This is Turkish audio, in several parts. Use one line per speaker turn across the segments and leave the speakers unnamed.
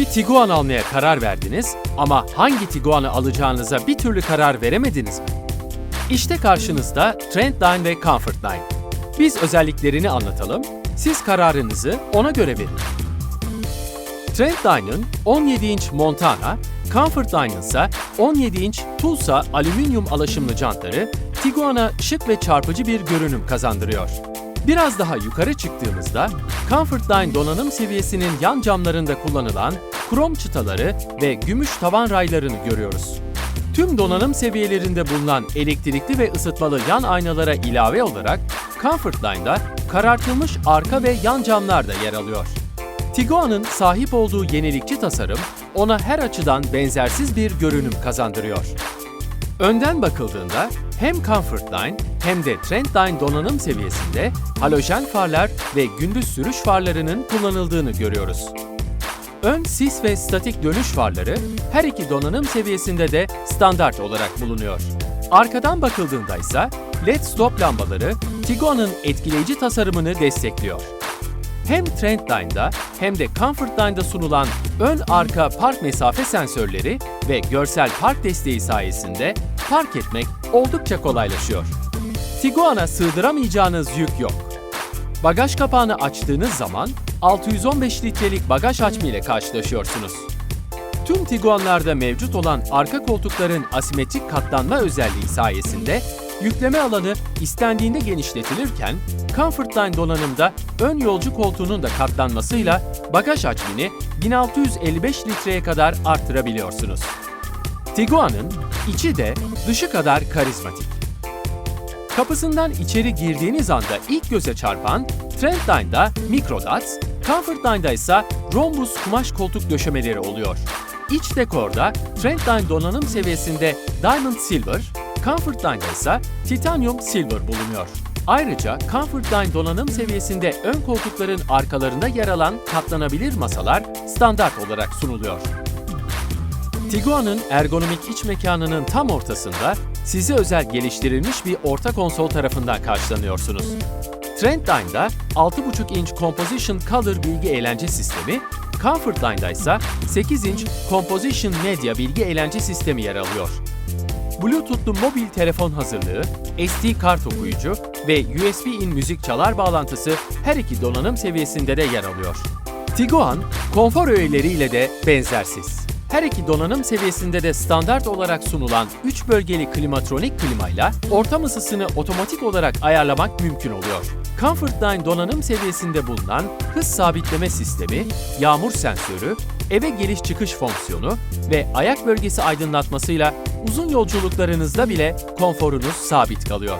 Bir Tiguan almaya karar verdiniz ama hangi Tiguan'ı alacağınıza bir türlü karar veremediniz mi? İşte karşınızda Trendline ve Comfortline. Biz özelliklerini anlatalım, siz kararınızı ona göre verin. Trendline'ın 17 inç Montana, Comfortline'ın ise 17 inç Tulsa alüminyum alaşımlı jantları Tiguan'a şık ve çarpıcı bir görünüm kazandırıyor. Biraz daha yukarı çıktığımızda Comfortline donanım seviyesinin yan camlarında kullanılan krom çıtaları ve gümüş tavan raylarını görüyoruz. Tüm donanım seviyelerinde bulunan elektrikli ve ısıtmalı yan aynalara ilave olarak Comfortline'da karartılmış arka ve yan camlar da yer alıyor. Tiguan'ın sahip olduğu yenilikçi tasarım ona her açıdan benzersiz bir görünüm kazandırıyor. Önden bakıldığında hem Comfortline hem de Trendline donanım seviyesinde halojen farlar ve gündüz sürüş farlarının kullanıldığını görüyoruz. Ön sis ve statik dönüş farları her iki donanım seviyesinde de standart olarak bulunuyor. Arkadan bakıldığında ise LED stop lambaları Tiguan'ın etkileyici tasarımını destekliyor. Hem Trendline'da hem de Comfortline'da sunulan ön arka park mesafe sensörleri ve görsel park desteği sayesinde park etmek oldukça kolaylaşıyor. Tiguan'a sığdıramayacağınız yük yok. Bagaj kapağını açtığınız zaman 615 litrelik bagaj hacmi ile karşılaşıyorsunuz. Tüm Tiguan'larda mevcut olan arka koltukların asimetrik katlanma özelliği sayesinde yükleme alanı istendiğinde genişletilirken Comfortline donanımda ön yolcu koltuğunun da katlanmasıyla bagaj hacmini 1655 litreye kadar arttırabiliyorsunuz. Tiguan'ın içi de dışı kadar karizmatik. Kapısından içeri girdiğiniz anda ilk göze çarpan Trendline'da Microdots, Comfortline'da ise Rhombus kumaş koltuk döşemeleri oluyor. İç dekorda Trendline donanım seviyesinde Diamond Silver, Comfortline'da ise Titanium Silver bulunuyor. Ayrıca Comfortline donanım seviyesinde ön koltukların arkalarında yer alan katlanabilir masalar standart olarak sunuluyor. Tiguan'ın ergonomik iç mekanının tam ortasında size özel geliştirilmiş bir orta konsol tarafından karşılanıyorsunuz. Trendline'da 6.5 inç Composition Color bilgi eğlence sistemi, Comfortline'da ise 8 inç Composition Media bilgi eğlence sistemi yer alıyor. Bluetooth'lu mobil telefon hazırlığı, SD kart okuyucu ve USB-in müzik çalar bağlantısı her iki donanım seviyesinde de yer alıyor. Tiguan, konfor öğeleriyle de benzersiz. Her iki donanım seviyesinde de standart olarak sunulan 3 bölgeli klimatronik klimayla ortam ısısını otomatik olarak ayarlamak mümkün oluyor. Comfortline donanım seviyesinde bulunan hız sabitleme sistemi, yağmur sensörü, eve geliş çıkış fonksiyonu ve ayak bölgesi aydınlatmasıyla uzun yolculuklarınızda bile konforunuz sabit kalıyor.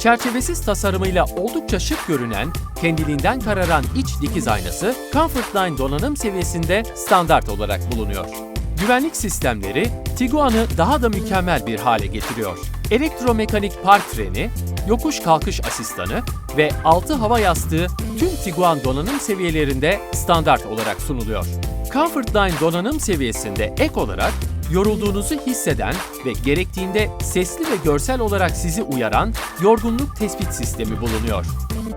Çerçevesiz tasarımıyla oldukça şık görünen, kendiliğinden kararan iç dikiz aynası Comfortline donanım seviyesinde standart olarak bulunuyor. Güvenlik sistemleri Tiguan'ı daha da mükemmel bir hale getiriyor. Elektromekanik park freni, yokuş kalkış asistanı ve altı hava yastığı tüm Tiguan donanım seviyelerinde standart olarak sunuluyor. Comfortline donanım seviyesinde ek olarak yorulduğunuzu hisseden ve gerektiğinde sesli ve görsel olarak sizi uyaran yorgunluk tespit sistemi bulunuyor.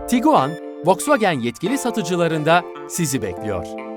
Tiguan, Volkswagen yetkili satıcılarında sizi bekliyor.